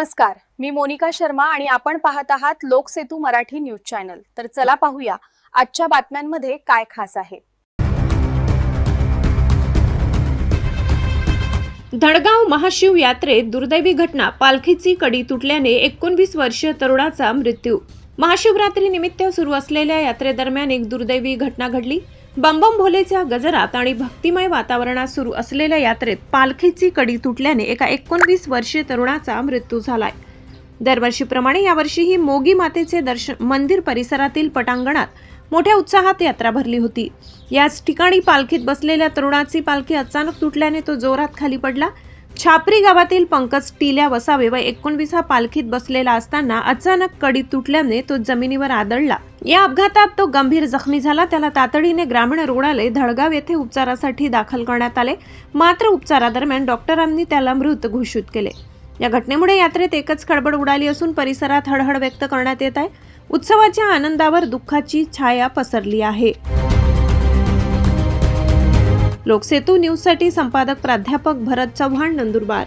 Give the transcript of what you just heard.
नमस्कार मी मोनिका शर्मा आणि आपण पाहत आहात लोकसेतू मराठी न्यूज चॅनल. तर चला पाहूया आजच्या बातम्यांमध्ये काय खास आहे. धडगाव महाशिव यात्रेत दुर्दैवी घटना पालखीची कडी तुटल्याने एकोणवीस वर्षीय तरुणाचा मृत्यू. महाशिवरात्री निमित्त सुरू असलेल्या यात्रेदरम्यान एक दुर्दैवी घटना घडली. बंबम भोलेच्या गजरात आणि भक्तिमय वातावरणात सुरू असलेल्या यात्रेत पालखीची कडी तुटल्याने एका एकोणवीस वर्षीय तरुणाचा मृत्यू झालाय. दरवर्षीप्रमाणे यावर्षीही मोगी मातेचे दर्शन मंदिर परिसरातील पटांगणात मोठ्या उत्साहात यात्रा भरली होती. याच ठिकाणी पालखीत बसलेल्या तरुणाची पालखी अचानक तुटल्याने तो जोरात खाली पडला. छापरी गावातील पंकज टिल्या वसावे व एकोणवीस हा पालखीत बसलेला असताना अचानक कडी तुटल्याने तो जमिनीवर आदळला. या अपघातात तो गंभीर जखमी झाला. त्याला तातडीने ग्रामीण रुग्णालय धडगाव येथे उपचारासाठी दाखल करण्यात आले. मात्र उपचारादरम्यान डॉक्टरांनी त्याला मृत घोषित केले. या घटनेमुळे यात्रेत एकच खळबळ उडाली असून परिसरात हळहळ व्यक्त करण्यात येत आहे. उत्सवाच्या आनंदावर दुःखाची छाया पसरली आहे. लोकसेतू न्यूजसाठी संपादक प्राध्यापक भरत चव्हाण नंदुरबार.